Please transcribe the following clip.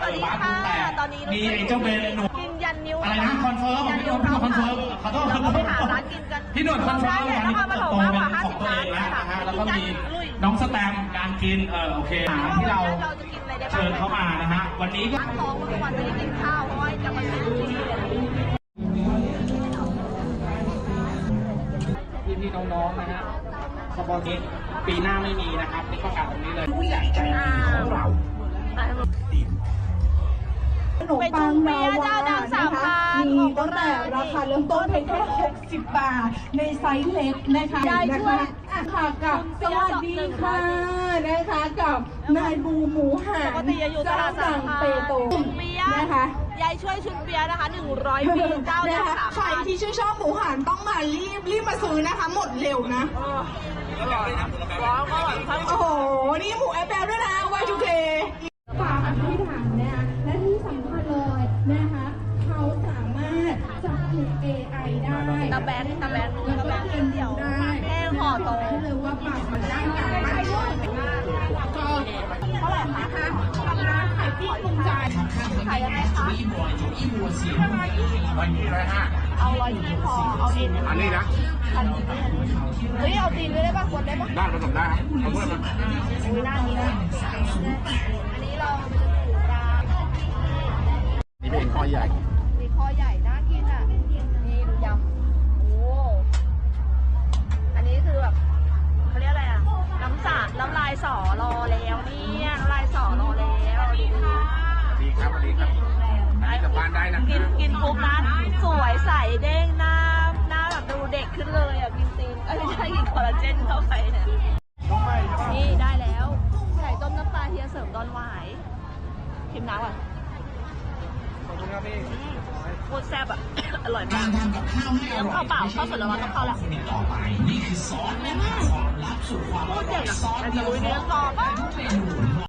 สวัสดีค่ะตอนนี้มีไอ้เจ้าเบนหนวดกินยันนิ้วอะไรนะคอนเฟิร์มยันพี่นิ้หนววดคอนเฟิร์มขอโทษเราก็ไปหาร้านกินกันพี่หนวดคอนเฟิร์มได้งานนนี้ครปเติบฐโตมมากเป็กนว่าของ50ตัวเอร้านงแล้วนะฮะแล้วก็มีลุยน้องสแตมป์การกินเออโอเคอาหารที่เราเราจะกินอะไรได้บ้างเชิญเข้ามานะฮะวันนี้ก็ตั้งท้องเมื่อวันไม่ได้กินข้าวเพราะว่าจะมาซื้อที่พี่พี่ๆน้องๆนะฮะสปอร์ตนี้ปีหน้าไม่มีนะครับนี่ประกาศตรงนี้เลยผู้ใหญ่ใจดีของเราข นมปังนาวานะคะมีตั้งแต่ราคาเริ่มต้นเพียงแค่ 60 บาท ในไซส์เล็กนะคะนะคะอะค่ะกับสวัสดีค่ะนะคะกับนายบูหมูหันปกติจะอยู่ตลาดสาเจ้ามดังเปโตชุนเปียนะคะยายช่วยชุนเปียนะคะ 100ปีเจ้าดังนะคะสามใครพันที่ชื่นชอบหมูหันต้องมารีบรีบมาซื้อนะคะ หมดเร็วนะว้าวก็แบบทั้งโอ้โห นี่หมูแอปเปิลด้วยนะ Y2K ฝ จับถูก AI ได้ตะแบนตะแบนแล้วตะแบก็นเรียนเดี่ยวรู้ได้แห้งห่อโตได้เลยว่าปรับมันได้การบ้านก็เท่าไหร่คะทำร้านขายที่ภูมิใจขายยังไงคะวันนี้ร้อยห้าเอาร้อยยี่พอเอาเอ็นอันนี้นะอันนี้เฮ้ยเอาตีนด้วยได้ป่ะกดได้ป่ะได้ผสมได้ครับเอาเพื่อนมาอุ้ยหน้านี้นะอันนี้เราจะถูกร้านนี่เป็นคอใหญ่มีคอใหญ่น่ากินอะนี่ดูยำ โอ้ อันนี้คือแบบเขาเรียกอะไรอะ น้ำสาดน้ำลายสอรอแล้วเนี่ยน้ำลายสอรอแล้วดีค่ะดีครับสวัสดีครับอันนี้กลับบ้านได้นะกินกินปุ๊บนะสวยใสเด้งหน้าหน้าแบบดูเด็กขึ้นเลยอะกินตีนเอ้ยไม่ใช่กินคอลลาเจนเข้าไปเนี่ยนี่ได้แล้วไก่ต้มน้ำปลาเฮียเสริมดอนหวายชิมน้ำก่อนขอบคุณครับพี่โคตรแซ่บอะ อร่อยมากต้องเข้าเปล่าเข้าสุดแล้วมันต้องเข้าแหละโคตรเจ๋งอะแต่จะลุยเนื้อกรอบอ่ ร้อนเล